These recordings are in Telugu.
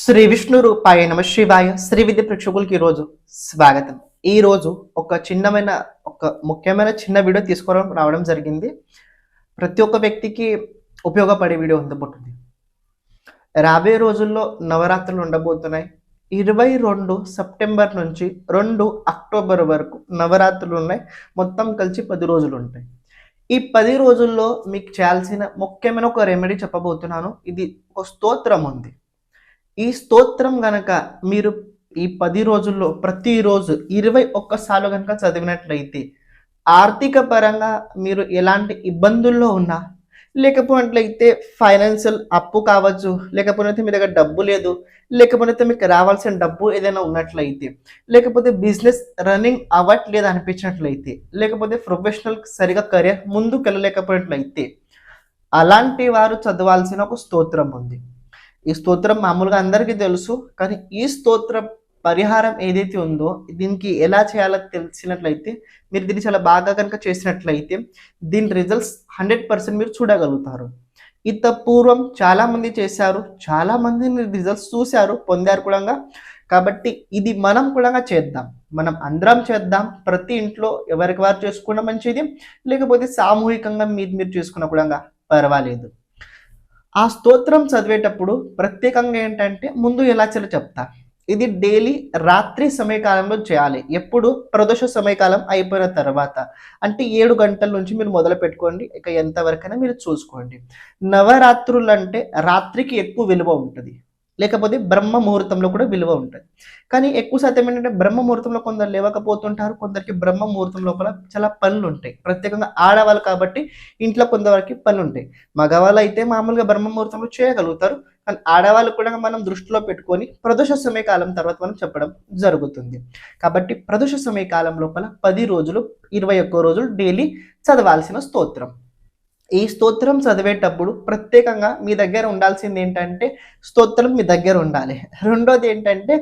శ్రీ విష్ణు రూపాయ నమ శివాయ. శ్రీ విద్య ప్రేక్షకులకి ఈరోజు స్వాగతం. ఈ రోజు ఒక చిన్నమైన ఒక ముఖ్యమైన చిన్న వీడియో తీసుకోవడం రావడం జరిగింది. ప్రతి ఒక్క వ్యక్తికి ఉపయోగపడే వీడియో ఉండబోతుంది రాబోయే రోజుల్లో నవరాత్రులు ఉండబోతున్నాయి. ఇరవై రెండు సెప్టెంబర్ నుంచి రెండు అక్టోబర్ వరకు నవరాత్రులు ఉన్నాయి. మొత్తం కలిసి పది రోజులు ఉంటాయి. ఈ పది రోజుల్లో మీకు చేయాల్సిన ముఖ్యమైన ఒక రెమెడీ చెప్పబోతున్నాను. ఇది ఒక స్తోత్రం ఉంది. ఈ స్తోత్రం గనక మీరు ఈ పది రోజుల్లో ప్రతిరోజు ఇరవై ఒక్కసార్లు కనుక చదివినట్లయితే ఆర్థిక పరంగా మీరు ఎలాంటి ఇబ్బందుల్లో ఉన్నా లేకపోయినట్లయితే ఫైనాన్షియల్ అప్పు కావచ్చు లేకపోతే మీ దగ్గర డబ్బు లేదు లేకపోతే మీకు రావాల్సిన డబ్బు ఏదైనా ఉన్నట్లయితే లేకపోతే బిజినెస్ రన్నింగ్ అవ్వట్లేదు అనిపించినట్లయితే లేకపోతే ప్రొఫెషనల్ సరిగా కెరియర్ ముందుకు వెళ్ళలేకపోయినట్లయితే అలాంటి వారు చదవాల్సిన ఒక స్తోత్రం ఉంది. ఈ స్తోత్రం మామూలుగా అందరికీ తెలుసు కానీ ఈ స్తోత్ర పరిహారం ఏదైతే ఉందో దీనికి ఎలా చేయాలో తెలిసినట్లయితే మీరు దీన్ని చాలా బాగా కనుక చేసినట్లయితే దీని రిజల్ట్స్ హండ్రెడ్ పర్సెంట్ మీరు చూడగలుగుతారు. ఇంత పూర్వం చాలామంది చేశారు చాలామంది రిజల్ట్స్ చూశారు పొందారు కూడా కాబట్టి ఇది మనం కూడా చేద్దాం. మనం అందరం చేద్దాం. ప్రతి ఇంట్లో ఎవరికి వారు చేసుకున్న మంచిది లేకపోతే సామూహికంగా మీరు మీరు చేసుకున్న కూడా పర్వాలేదు. ఆ స్తోత్రం చదివేటప్పుడు ప్రత్యేకంగా ఏంటంటే ముందు ఎలా చెల్లి చెప్తా. ఇది డైలీ రాత్రి సమయకాలంలో చేయాలి. ఎప్పుడు? ప్రదోష సమయకాలం అయిపోయిన తర్వాత. అంటే ఏడు గంటల నుంచి మీరు మొదలు పెట్టుకోండి. ఇక ఎంతవరకైనా మీరు చూసుకోండి. నవరాత్రులు అంటే రాత్రికి ఎక్కువ విలువ ఉంటుంది. లేకపోతే బ్రహ్మ ముహూర్తంలో కూడా విలువ ఉంటుంది. కానీ ఎక్కువ శాతం ఏంటంటే బ్రహ్మ ముహూర్తంలో కొందరు లేవకపోతుంటారు కొందరికి బ్రహ్మ ముహూర్తం లోపల చాలా పనులు ఉంటాయి. ప్రత్యేకంగా ఆడవాళ్ళు కాబట్టి ఇంట్లో కొంతవరకు పనులు ఉంటాయి. మగవాళ్ళు అయితే మామూలుగా బ్రహ్మ ముహూర్తంలో చేయగలుగుతారు. కానీ ఆడవాళ్ళు కూడా మనం దృష్టిలో పెట్టుకొని ప్రదోష సమయకాలం తర్వాత మనం చెప్పడం జరుగుతుంది. కాబట్టి ప్రదోష సమయకాలం లోపల పది రోజులు ఇరవై ఒక్క రోజులు డైలీ చదవాల్సిన స్తోత్రం. ఈ స్తోత్రం చదివేటప్పుడు ప్రత్యేకంగా మీ దగ్గర ఉండాల్సింది ఏంటంటే స్తోత్రం మీ దగ్గర ఉండాలి. రెండోది ఏంటంటే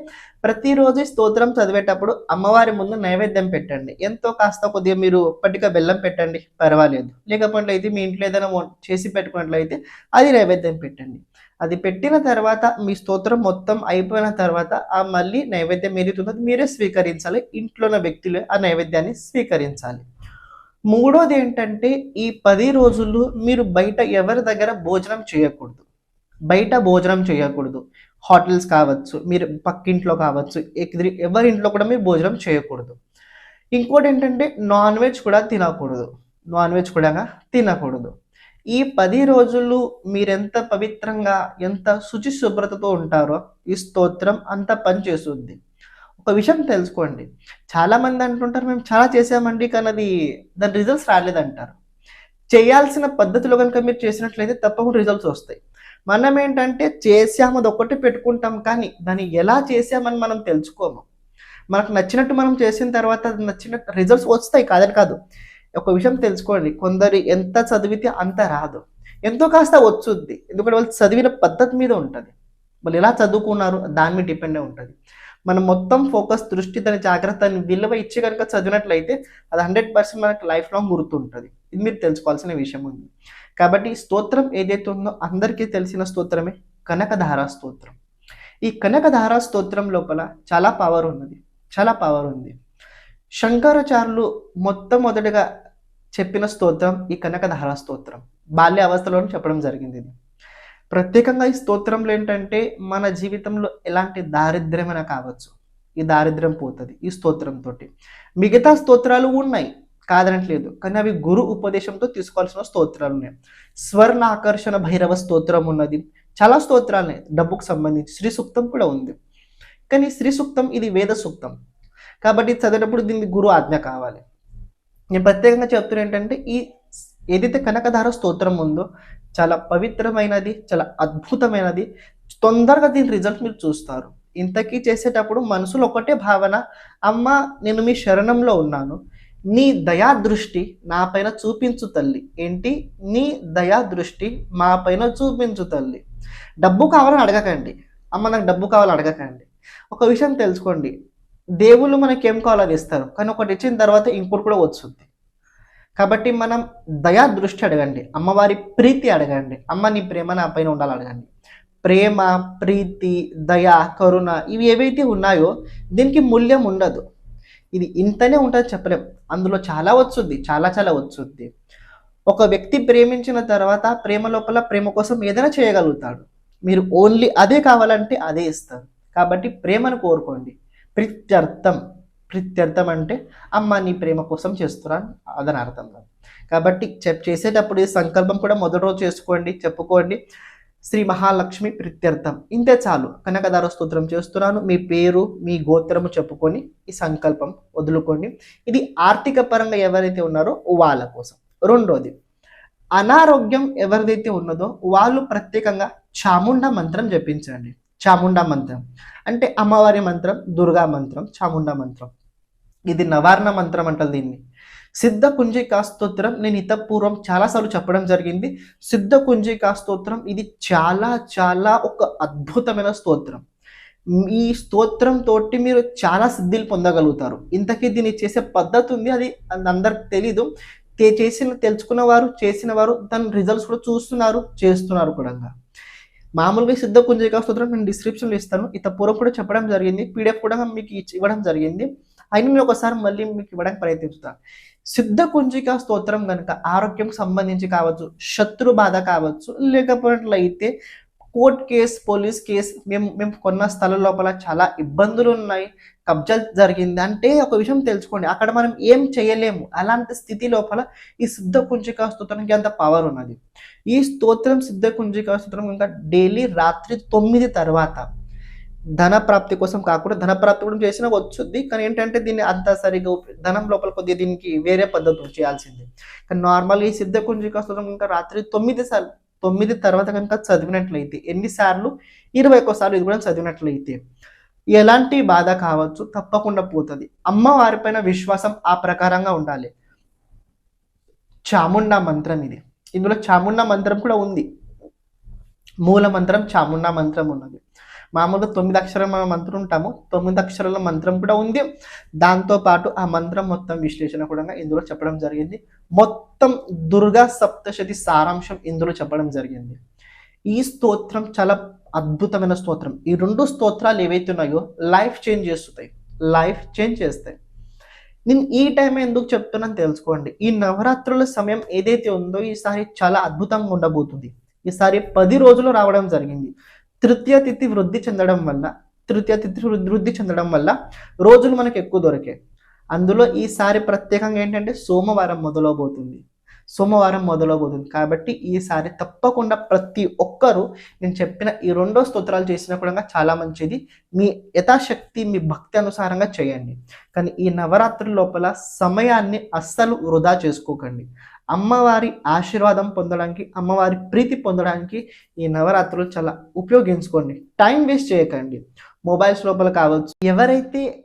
ప్రతిరోజు స్తోత్రం చదివేటప్పుడు అమ్మవారి ముందు నైవేద్యం పెట్టండి. ఎంతో కాస్త కొద్దిగా మీరు పట్టిక బెల్లం పెట్టండి పర్వాలేదు. లేకపోతే అయితే మీ ఇంట్లో ఏదైనా చేసి పెట్టుకున్నట్లయితే అది నైవేద్యం పెట్టండి. అది పెట్టిన తర్వాత మీ స్తోత్రం మొత్తం అయిపోయిన తర్వాత ఆ మళ్ళీ నైవేద్యం ఏదైతే మీరే స్వీకరించాలి. ఇంట్లో ఉన్న వ్యక్తులు ఆ నైవేద్యాన్ని స్వీకరించాలి. మూడోది ఏంటంటే ఈ పది రోజులు మీరు బయట ఎవరి దగ్గర భోజనం చేయకూడదు. బయట భోజనం చేయకూడదు. హోటల్స్ కావచ్చు మీరు పక్కింట్లో కావచ్చు ఎదురు ఎవరి ఇంట్లో కూడా మీరు భోజనం చేయకూడదు. ఇంకోటి ఏంటంటే నాన్ వెజ్ కూడా తినకూడదు. నాన్ వెజ్ కూడా తినకూడదు. ఈ పది రోజులు మీరెంత పవిత్రంగా ఎంత శుచి శుభ్రతతో ఉంటారో ఈ స్తోత్రం అంత పనిచేస్తుంది. ఒక విషయం తెలుసుకోండి. చాలా మంది అంటుంటారు మేము చాలా చేసామండి కానీ అది దాని రిజల్ట్స్ రాలేదంటారు. చేయాల్సిన పద్ధతిలో కనుక మీరు చేసినట్లయితే తప్పకుండా రిజల్ట్స్ వస్తాయి. మనం ఏంటంటే చేసాము అది ఒక్కటి పెట్టుకుంటాం కానీ దాన్ని ఎలా చేసామని మనం తెలుసుకోము. మనకు నచ్చినట్టు మనం చేసిన తర్వాత అది నచ్చిన రిజల్ట్స్ వస్తాయి కాదని కాదు. ఒక విషయం తెలుసుకోండి కొందరు ఎంత చదివితే అంత రాదు. ఎంతో కాస్త వచ్చుద్ది ఎందుకంటే వాళ్ళు చదివిన పద్ధతి మీద ఉంటుంది. వాళ్ళు ఎలా చదువుకున్నారు దాని మీద డిపెండ్ ఉంటుంది. మనం మొత్తం ఫోకస్ దృష్టి దాని జాగ్రత్తని విలువ ఇచ్చి కనుక చదివినట్లయితే అది హండ్రెడ్ పర్సెంట్ మనకి లైఫ్ లాంగ్ గుర్తుంటుంది. ఇది మీరు తెలుసుకోవాల్సిన విషయం ఉంది. కాబట్టి స్తోత్రం ఏదైతే ఉందో అందరికీ తెలిసిన స్తోత్రమే కనకధార స్తోత్రం. ఈ కనకధార స్తోత్రం లోపల చాలా పవర్ ఉన్నది. చాలా పవర్ ఉంది. శంకరాచార్యులు మొట్టమొదటిగా చెప్పిన స్తోత్రం ఈ కనకధార స్తోత్రం. బాల్య అవస్థలోనే చెప్పడం జరిగింది ఇది. ప్రత్యేకంగా ఈ స్తోత్రంలో ఏంటంటే మన జీవితంలో ఎలాంటి దారిద్ర్యమైనా కావచ్చు. ఈ దారిద్ర్యం పోతుంది ఈ స్తోత్రంతో మిగతా స్తోత్రాలు ఉన్నాయి. కాదనట్లేదు. కానీ అవి గురు ఉపదేశంతో తీసుకోవాల్సిన స్తోత్రాలు ఉన్నాయి. స్వర్ణ ఆకర్షణ భైరవ స్తోత్రం ఉన్నది. చాలా స్తోత్రాలు ఉన్నాయి. డబ్బుకు సంబంధించి శ్రీ సూక్తం కూడా ఉంది. కానీ శ్రీ సూక్తం ఇది వేద సూక్తం. కాబట్టి ఇది చదివేటప్పుడు దీనికి గురు ఆజ్ఞ కావాలి. నేను ప్రత్యేకంగా చెప్తున్నా ఏంటంటే ఈ ఏదైతే కనకధార స్తోత్రం ఉందో చాలా పవిత్రమైనది చాలా అద్భుతమైనది. తొందరగా దీని రిజల్ట్ మీరు చూస్తారు. ఇంతకీ చేసేటప్పుడు మనసులో ఒకటే భావన అమ్మ నేను మీ శరణంలో ఉన్నాను. నీ దయా దృష్టి నా పైన చూపించు తల్లి. ఏంటి? నీ దయా దృష్టి మా పైన చూపించు తల్లి. డబ్బు కావాలని అడగకండి. అమ్మ నాకు డబ్బు కావాలని అడగకండి. ఒక విషయం తెలుసుకోండి. దేవుళ్ళు మనకి ఏం కావాలని ఇస్తారు? కానీ ఒకటి ఇచ్చిన తర్వాత ఇంకోటి కూడా వస్తుంది కాబట్టి మనం దయా దృష్టి అడగండి. అమ్మవారి ప్రీతి అడగండి. అమ్మ నీ ప్రేమ నా పైన ఉండాలి అడగండి. ప్రేమ ప్రీతి దయ కరుణ ఇవి ఏవైతే ఉన్నాయో దీనికి మూల్యం ఉండదు. ఇది ఇంతనే ఉంటుంది చెప్పలేం. అందులో చాలా వచ్చుద్ది చాలా చాలా వచ్చుద్ది. ఒక వ్యక్తి ప్రేమించిన తర్వాత ప్రేమ లోపల ప్రేమ కోసం ఏదైనా చేయగలుగుతాడు. మీరు ఓన్లీ అదే కావాలంటే అదే ఇస్తారు. కాబట్టి ప్రేమను కోరుకోండి. ప్రీత్యర్థం. ప్రిత్యర్థం అంటే అమ్మ నీ ప్రేమ కోసం చేస్తున్నాను అదని అర్థం కాదు. కాబట్టి చెప్ చేసేటప్పుడు ఈ సంకల్పం కూడా మొదటి రోజు చేసుకోండి చెప్పుకోండి. శ్రీ మహాలక్ష్మి ప్రిత్యర్థం. ఇంతే చాలు. కనకదార స్తోత్రం చేస్తున్నాను. మీ పేరు మీ గోత్రము చెప్పుకొని ఈ సంకల్పం వదులుకోండి. ఇది ఆర్థిక పరంగా ఎవరైతే ఉన్నారో వాళ్ళ కోసం. రెండోది అనారోగ్యం ఎవరిదైతే ఉన్నదో వాళ్ళు ప్రత్యేకంగా చాముండ మంత్రం జపించండి. చాముండ మంత్రం. అంటే అమ్మవారి మంత్రం దుర్గా మంత్రం చాముండ మంత్రం. ఇది నవారణ మంత్రం అంటారు దీన్ని. సిద్ధ కుంజికా స్తోత్రం నేను ఇతపూర్వం చాలాసార్లు చెప్పడం జరిగింది. సిద్ధ కుంజికా స్తోత్రం ఇది చాలా చాలా ఒక అద్భుతమైన స్తోత్రం. ఈ స్తోత్రం తోటి మీరు చాలా సిద్ధిలు పొందగలుగుతారు. ఇంతకీ దీన్ని చేసే పద్ధతి ఉంది అది అందరికి తెలీదు. చేసిన తెలుసుకున్న వారు చేసిన వారు దాని రిజల్ట్స్ కూడా చూస్తున్నారు చేస్తున్నారు కూడా. మామూలుగా సిద్ధ కుంజికా స్తోత్రం నేను డిస్క్రిప్షన్లో ఇస్తాను. ఇత పూర్వం కూడా చెప్పడం జరిగింది. పీడిఎఫ్ కూడా మీకు ఇవ్వడం జరిగింది. అయినా నేను ఒకసారి మళ్ళీ మీకు ఇవ్వడానికి ప్రయత్నిస్తాను సిద్ధ కుంజికా స్తోత్రం కనుక ఆరోగ్యం సంబంధించి కావచ్చు శత్రు బాధ కావచ్చు లేకపోయినట్లయితే కోర్ట్ కేసు పోలీస్ కేసు మేము మేము కొన్న స్థలం లోపల చాలా ఇబ్బందులు ఉన్నాయి కబ్జా జరిగింది. అంటే ఒక విషయం తెలుసుకోండి అక్కడ మనం ఏం చేయలేము. అలాంటి స్థితి లోపల ఈ సిద్ధ కుంజికా స్తోత్రానికి అంత పవర్ ఉన్నది. ఈ స్తోత్రం సిద్ధ కుంజికా స్తోత్రం ఇంకా డైలీ రాత్రి తొమ్మిది తర్వాత ధన ప్రాప్తి కోసం కాకుండా ధన ప్రాప్తి కూడా చేసినా వచ్చుద్ది. కానీ ఏంటంటే దీన్ని అంత సరిగా ధనం లోపల కొద్దిగా దీనికి వేరే పద్ధతులు చేయాల్సింది. కానీ నార్మల్ ఈ సిద్ధ కుంజికా స్తోత్రం ఇంకా రాత్రి తొమ్మిది సార్లు తొమ్మిది తర్వాత కనుక చదివినట్లయితే ఎన్నిసార్లు? ఇరవై ఒక్కసార్లు ఇది కూడా చదివినట్లయితే ఎలాంటి బాధ కావచ్చు? తప్పకుండా పోతుంది. అమ్మవారిపైన విశ్వాసం ఆ ప్రకారంగా ఉండాలి. చాముండా మంత్రం ఇది. ఇందులో చాముండా మంత్రం కూడా ఉంది. మూల మంత్రం చాముండా మంత్రం ఉన్నది. మామూలుగా తొమ్మిది అక్షరాల మంత్రం ఉంటాము. తొమ్మిది అక్షరాల మంత్రం కూడా ఉంది. దాంతో పాటు ఆ మంత్రం మొత్తం విశ్లేషణ కూడా ఇందులో చెప్పడం జరిగింది. మొత్తం దుర్గా సప్తశతి సారాంశం ఇందులో చెప్పడం జరిగింది. ఈ స్తోత్రం చాలా అద్భుతమైన స్తోత్రం. ఈ రెండు స్తోత్రాలు ఏవైతే ఉన్నాయో లైఫ్ చేంజ్ చేస్తాయి. లైఫ్ చేంజ్ చేస్తాయి. నేను ఈ టైం ఎందుకు చెప్తున్నాను తెలుసుకోండి. ఈ నవరాత్రుల సమయం ఏదైతే ఉందో ఈసారి చాలా అద్భుతంగా ఉండబోతుంది. ఈసారి పది రోజులు రావడం జరిగింది. తృతీయ తిథి వృద్ధి చెందడం వల్ల తృతీయ తిథి వృద్ధి వృద్ధి చెందడం వల్ల రోజులు మనకు ఎక్కువ దొరికాయి అందులో ఈసారి ప్రత్యేకంగా ఏంటంటే సోమవారం మొదలవబోతుంది. సోమవారం మొదలవబోతుంది. కాబట్టి ఈసారి తప్పకుండా ప్రతి ఒక్కరూ నేను చెప్పిన ఈ రెండో స్తోత్రాలు చేసినా కూడా చాలా మంచిది. మీ యథాశక్తి మీ భక్తి అనుసారంగా చేయండి. కానీ ఈ నవరాత్రి లోపల సమయాన్ని అస్సలు వృధా చేసుకోకండి. అమ్మవారి ఆశీర్వాదం పొందడానికి అమ్మవారి ప్రీతి పొందడానికి ఈ నవరాత్రులు చాలా ఉపయోగించుకోండి. టైం వేస్ట్ చేయకండి. మొబైల్స్ లోపల కావచ్చు. ఎవరైతే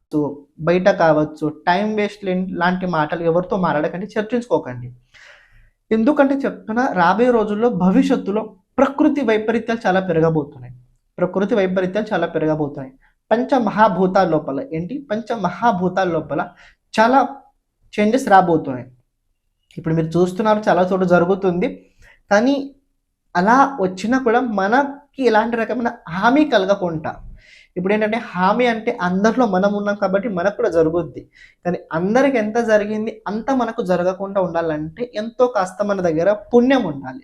కావచ్చు బయట కావచ్చు టైం వేస్ట్ లాంటి మాటలు ఎవరితో మాట్లాడకండి చర్చించుకోకండి. ఎందుకంటే చెప్తున్నా రాబోయే రోజుల్లో భవిష్యత్తులో ప్రకృతి వైపరీత్యాలు చాలా పెరగబోతున్నాయి. ప్రకృతి వైపరీత్యాలు చాలా పెరగబోతున్నాయి. పంచ మహాభూతాల లోపల ఏంటి? పంచ మహాభూతాల లోపల చాలా చేంజెస్ రాబోతున్నాయి. ఇప్పుడు మీరు చూస్తున్నారు చాలా చోట జరుగుతుంది. కానీ అలా వచ్చినా కూడా మనకి ఎలాంటి రకమైన హామీ కలగకుండా ఇప్పుడు ఏంటంటే హామీ అంటే అందరిలో మనం ఉన్నాం కాబట్టి మనకు కూడా జరుగుద్ది. కానీ అందరికి ఎంత జరిగింది అంత మనకు జరగకుండా ఉండాలంటే ఎంతో కాస్త మన దగ్గర పుణ్యం ఉండాలి.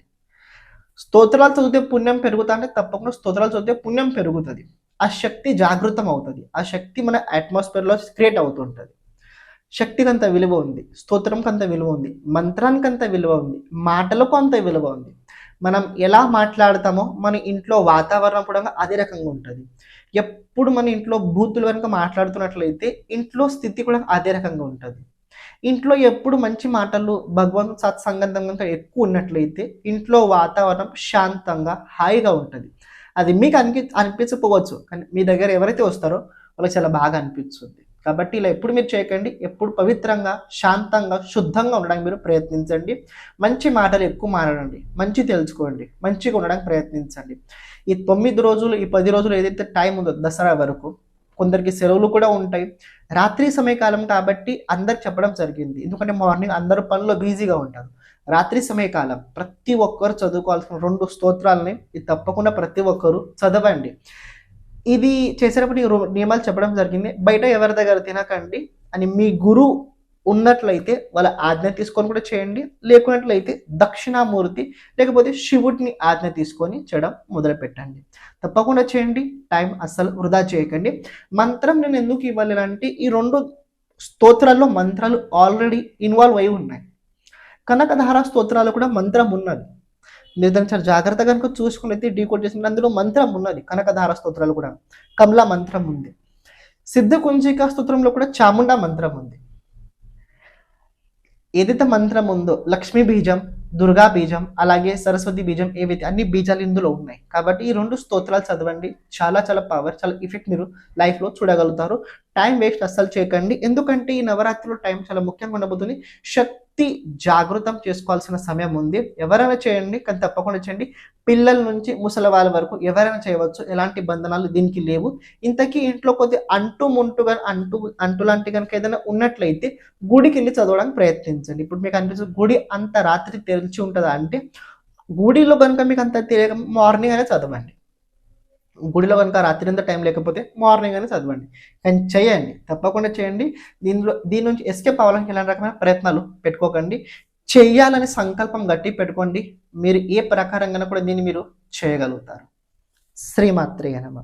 స్తోత్రాలు చదివితే పుణ్యం పెరుగుతా అంటే తప్పకుండా స్తోత్రాలు చదివితే పుణ్యం పెరుగుతుంది. ఆ శక్తి జాగృతం అవుతుంది. ఆ శక్తి మన అట్మాస్ఫియర్లో క్రియేట్ అవుతుంటుంది. శక్తికి అంత విలువ ఉంది స్తోత్రంకి అంత విలువ ఉంది మంత్రానికి అంత విలువ ఉంది మాటలకు అంత విలువ ఉంది. మనం ఎలా మాట్లాడతామో మన ఇంట్లో వాతావరణం కూడా అదే రకంగా ఉంటుంది. ఎప్పుడు మన ఇంట్లో బూతులు కనుక మాట్లాడుతున్నట్లయితే ఇంట్లో స్థితి కూడా అదే రకంగా ఉంటుంది. ఇంట్లో ఎప్పుడు మంచి మాటలు భగవంతు సత్సంగంధం కనుక ఎక్కువ ఉన్నట్లయితే ఇంట్లో వాతావరణం శాంతంగా హాయిగా ఉంటుంది. అది మీకు అనిపి అనిపించకపోవచ్చు. కానీ మీ దగ్గర ఎవరైతే వస్తారో వాళ్ళకి చాలా బాగా అనిపిస్తుంది. కాబట్టి ఇలా ఎప్పుడు మీరు చేయకండి ఎప్పుడు పవిత్రంగా శాంతంగా శుద్ధంగా ఉండడానికి మీరు ప్రయత్నించండి. మంచి మాటలు ఎక్కువ మాట్లాడండి మంచి తెలుసుకోండి. మంచిగా ఉండడానికి ప్రయత్నించండి. ఈ తొమ్మిది రోజులు ఈ పది రోజులు ఏదైతే టైం ఉందో దసరా వరకు కొందరికి సెలవులు కూడా ఉంటాయి. రాత్రి సమయకాలం కాబట్టి అందరికి చెప్పడం జరిగింది. ఎందుకంటే మార్నింగ్ అందరూ పనిలో బిజీగా ఉంటారు. రాత్రి సమయకాలం ప్రతి ఒక్కరు చదువుకోవాల్సిన రెండు స్తోత్రాలని ఇది తప్పకుండా ప్రతి ఒక్కరు చదవండి. ఇది చేసేటప్పుడు ఈ రో- నియమాలు చెప్పడం జరిగింది. బయట ఎవరి దగ్గర తినకండి అని మీ గురువు ఉన్నట్లయితే వాళ్ళ ఆజ్ఞ తీసుకొని కూడా చేయండి. లేకున్నట్లయితే దక్షిణామూర్తి లేకపోతే శివుడిని ఆజ్ఞ తీసుకొని చేయడం మొదలుపెట్టండి. తప్పకుండా చేయండి. టైం అస్సలు వృధా చేయకండి. మంత్రం నేను ఎందుకు ఇవ్వాలి ఈ రెండు స్తోత్రాల్లో మంత్రాలు ఆల్రెడీ ఇన్వాల్వ్ అయి ఉన్నాయి. కనకధార స్తోత్రాలు కూడా మంత్రం ఉన్నది. మీరు చాలా జాగ్రత్తగా కనుక చూసుకుని డీకోడ్ చేసిన అందులో మంత్రం ఉన్నది. కనకధార స్తోత్రాలు కూడా. కమలా మంత్రం ఉంది. సిద్ధ కుంజిక స్తోత్రంలో కూడా చాముండా మంత్రం ఉంది. ఏదైతే మంత్రం ఉందో లక్ష్మీ బీజం దుర్గా బీజం అలాగే సరస్వతి బీజం ఏవైతే అన్ని బీజాలు ఇందులో ఉన్నాయి. కాబట్టి ఈ రెండు స్తోత్రాలు చదవండి. చాలా చాలా పవర్ చాలా ఎఫెక్ట్ మీరు లైఫ్లో చూడగలుగుతారు. టైం వేస్ట్ అస్సలు చేయకండి. ఎందుకంటే ఈ నవరాత్రిలో టైం చాలా ముఖ్యంగా ఉండబోతుంది. శక్తి అతి జాగృతం చేసుకోవాల్సిన సమయం ఉంది. ఎవరైనా చేయండి కానీ తప్పకుండా చేయండి. పిల్లల నుంచి ముసలి వాళ్ళ వరకు ఎవరైనా చేయవచ్చు. ఎలాంటి బంధనాలు దీనికి లేవు. ఇంతకీ ఇంట్లో కొద్ది అంటు ముంటుగా అంటు అంటు లాంటి కనుక ఏదైనా ఉన్నట్లయితే గుడికి వెళ్ళి చదవడానికి ప్రయత్నించండి. ఇప్పుడు మీకు అనిపిస్తుంది గుడి అంత రాత్రి తెరిచి ఉంటుందా అంటే గుడిలో కనుక మీకు అంత తెలియక మార్నింగ్ అనే చదవండి. గుడిలో కనుక రాత్రి అంతా టైం లేకపోతే మార్నింగ్ అనే చదవండి. కానీ చేయండి. తప్పకుండా చేయండి. దీనిలో దీని నుంచి ఎస్కేప్ అవ్వడానికి ఎలాంటి రకమైన ప్రయత్నాలు పెట్టుకోకండి. చెయ్యాలనే సంకల్పం గట్టి పెట్టుకోండి. మీరు ఏ ప్రకారంగా కూడా దీన్ని మీరు చేయగలుగుతారు. శ్రీమాత్రే నమ.